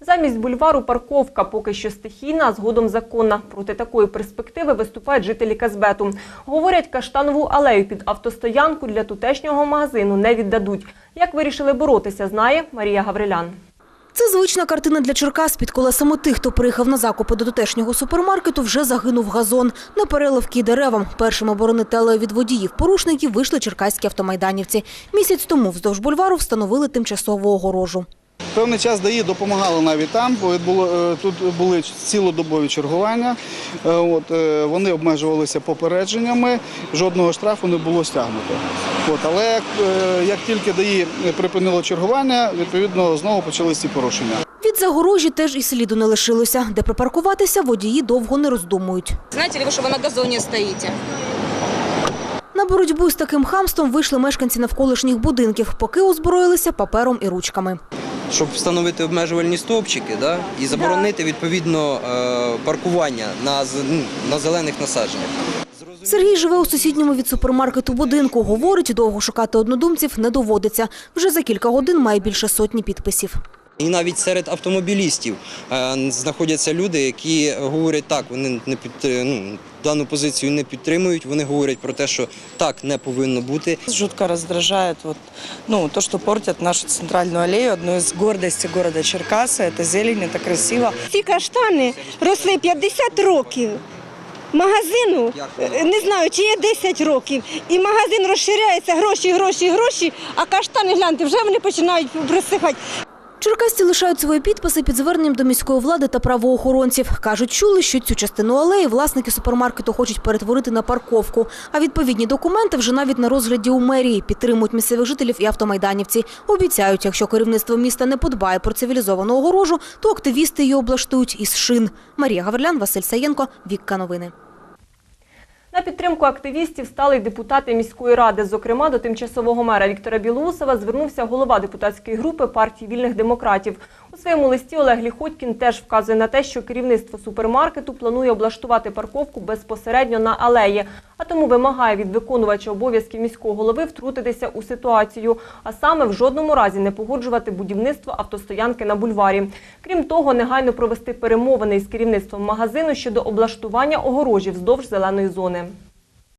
Замість бульвару парковка поки що стихійна, а згодом законна. Проти такої перспективи виступають жителі Казбету. Говорять, каштанову алею під автостоянку для тутешнього магазину не віддадуть. Як вирішили боротися, знає Марія Гаврилян. Це звична картина для Черкас. Під колесами тих, хто приїхав на закупи до дотешнього супермаркету, вже загинув газон. На переливки деревам. Першим оборонити алею від водіїв-порушників вийшли черкаські автомайданівці. Місяць тому вздовж бульвару встановили тимчасову огорожу. Певний час ДАІ допомагали навіть там, бо було, е, тут були цілодобові чергування. Е, От, е, вони обмежувалися попередженнями, жодного штрафу не було стягнуто. От, але як, тільки ДАІ припинило чергування, відповідно знову почалися ці порушення. Від загорожі теж і сліду не лишилося. Де припаркуватися, водії довго не роздумують. Знаете ли вы, что вы на газоне стоите? На боротьбу з таким хамством вийшли мешканці навколишніх будинків, поки озброїлися папером і ручками. Щоб встановити обмежувальні стовпчики да, і заборонити відповідно е, паркування на, ну, на зелених насадженнях. Сергій живе у сусідньому від супермаркету будинку. Говорить, довго шукати однодумців не доводиться. Вже за кілька годин має більше сотні підписів. І навіть серед автомобілістів е, знаходяться люди, які говорять так, вони не під, ну, дану позицію не підтримують. Вони говорять про те, що так не повинно бути. Жутко раздражает вот, ну, то, что портят нашу центральную аллею, одну из гордостей города Черкаса. Это зелень, это красиво. Ці каштани росли 50 років. Магазину не знаю, чи є 10 років. І магазин розширяється, гроші, гроші, гроші, а каштани, гляньте, вже вони починають просихати. Черкасці лишають свої підписи під зверненням до міської влади та правоохоронців. Кажуть, чули, що цю частину алеї власники супермаркету хочуть перетворити на парковку. А відповідні документи вже навіть на розгляді у мерії підтримують місцевих жителів і автомайданівці. Обіцяють, якщо керівництво міста не подбає про цивілізовану огорожу, то активісти її облаштують із шин. Марія Гаврилян, Василь Саєнко, Вікка Новини. На підтримку активістів стали й депутати міської ради. Зокрема, до тимчасового мера Віктора Білоусова звернувся голова депутатської групи партії вільних демократів. У своєму листі Олег Ліхотькін теж вказує на те, що керівництво супермаркету планує облаштувати парковку безпосередньо на алеї, а тому вимагає від виконувача обов'язків міського голови втрутитися у ситуацію, а саме в жодному разі не погоджувати будівництво автостоянки на бульварі. Крім того, негайно провести перемовини із керівництвом магазину щодо облаштування огорожі вздовж зеленої зони.